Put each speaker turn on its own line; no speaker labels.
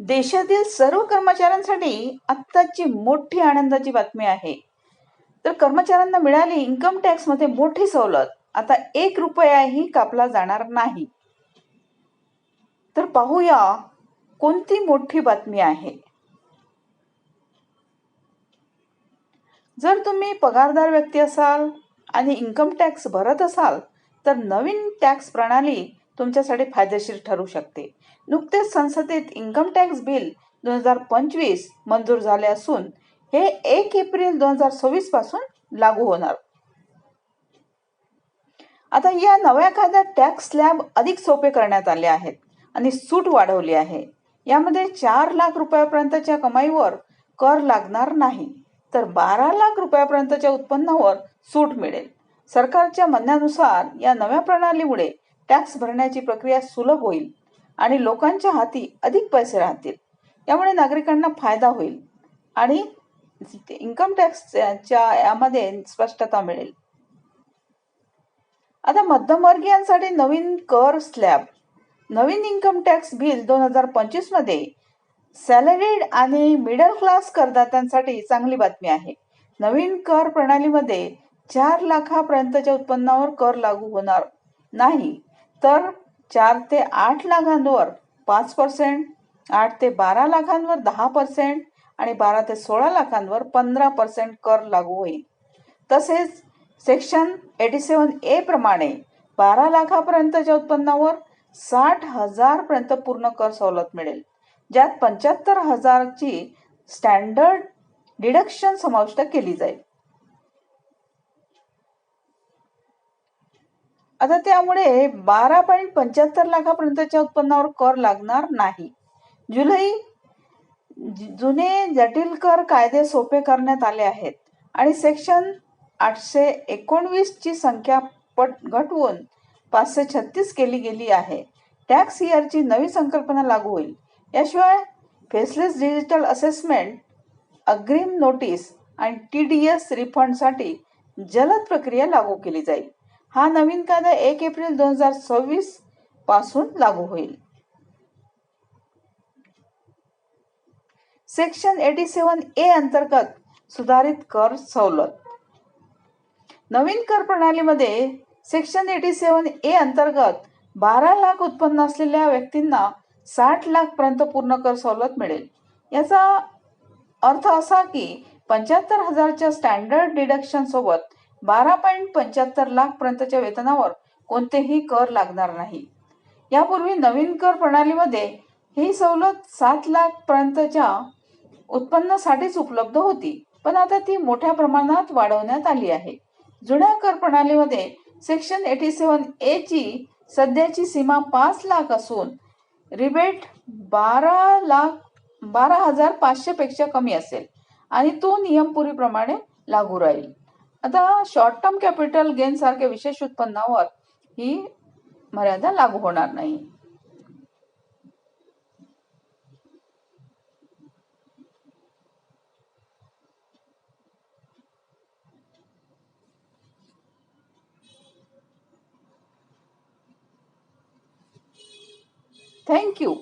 देशातील सर्व कर्मचाऱ्यांसाठी आत्ताची मोठी आनंदाची बातमी आहे. तर कर्मचाऱ्यांना मिळाली इन्कम टॅक्समध्ये मोठी सवलत. आता एक रुपयाही कापला जाणार नाही. तर पाहूया कोणती मोठी बातमी आहे. जर तुम्ही पगारदार व्यक्ती असाल आणि इन्कम टॅक्स भरत असाल तर नवीन टॅक्स प्रणाली तुमच्यासाठी फायदेशीर ठरू शकते. नुकतेच संसदेत इन्कम टॅक्स बिल दोन हजार पंचवीस मंजूर झाले असून हे एक एप्रिल दोन हजार सव्वीसपासून लागू होणार. आता या नव्या कायद्यात टॅक्स स्लॅब अधिक सोपे करण्यात आले आहेत आणि सूट वाढवली आहे. यामध्ये चार लाख रुपयापर्यंतच्या कमाईवर कर लागणार नाही तर बारा लाख रुपयापर्यंतच्या उत्पन्नावर सूट मिळेल. सरकारच्या म्हणण्यानुसार या नव्या प्रणालीमुळे टॅक्स भरण्याची प्रक्रिया सुलभ होईल आणि लोकांच्या हाती अधिक पैसे राहतील. यामुळे नागरिकांना फायदा होईल आणि इन्कम टॅक्सच्या यामध्ये स्पष्टता मिळेल. आता मध्यमवर्गीयांसाठी नवीन कर स्लॅब नवीन इन्कम टॅक्स बिल दोन हजार पंचवीसमध्ये सॅलरीड आणि मिडल क्लास करदात्यांसाठी चांगली बातमी आहे. नवीन कर प्रणालीमध्ये चार लाखापर्यंतच्या उत्पन्नावर कर लागू होणार नाही. तर चार ते आठ लाखांवर पाच पर्सेंट आठ ते बारा लाखांवर दहा पर्सेंट आणि बारा ते सोळा लाखांवर पंधरा पर्सेंट कर लागू होईल. तसेच सेक्शन एटी सेवन ए प्रमाणे बारा लाखापर्यंतच्या उत्पन्नावर साठ हजारपर्यंत पूर्ण कर सवलत मिळेल. ज्यात पंच्याहत्तर हजारची स्टँडर्ड डिडक्शन समाविष्ट केली जाईल. आता त्यामुळे बारा पॉईंट पंच्याहत्तर लाखापर्यंतच्या उत्पन्नावर कर लागणार नाही. जुलै जुने जटिल कर कायदे सोपे करण्यात आले आहेत आणि सेक्शन आठशे एकोणवीस ची संख्या पट घटवून पाचशे छत्तीस केली गेली आहे. टॅक्स इयरची नवी संकल्पना लागू होईल. याशिवाय फेसलेस डिजिटल असेसमेंट अग्रिम नोटीस आणि टी डी एस रिफंडसाठी जलद प्रक्रिया लागू केली जाईल. हा नवीन कायदा एक एप्रिल दोन हजार सव्वीसपासून लागू होईल. सेक्शन एटी सेवन ए अंतर्गत सुधारित कर सवलत. नवीन कर प्रणालीमध्ये सेक्शन एटी सेवन ए अंतर्गत बारा लाख उत्पन्न असलेल्या व्यक्तींना साठ लाख पर्यंत पूर्ण कर सवलत मिळेल. याचा अर्थ असा की पंच्याहत्तर हजारच्या स्टँडर्ड डिडक्शन सोबत बारा पॉईंट पंच्याहत्तर लाख पर्यंतच्या वेतनावर कोणतेही कर लागणार नाही. यापूर्वी नवीन कर प्रणालीमध्ये ही सवलत सात लाख पर्यंतच्या उत्पन्नासाठीच उपलब्ध होती पण आता ती मोठ्या प्रमाणात वाढवण्यात आली आहे. जुन्या कर प्रणालीमध्ये सेक्शन एटी सेवन ए ची सध्याची सीमा पाच लाख असून रिबेट बारा लाख बारा हजार पाचशे पेक्षा कमी असेल आणि तो नियम पूर्वीप्रमाणे लागू राहील. आता शॉर्ट टर्म कॅपिटल गेन सारख्या विशेष उत्पन्नावर ही मर्यादा लागू होणार नाही. थँक्यू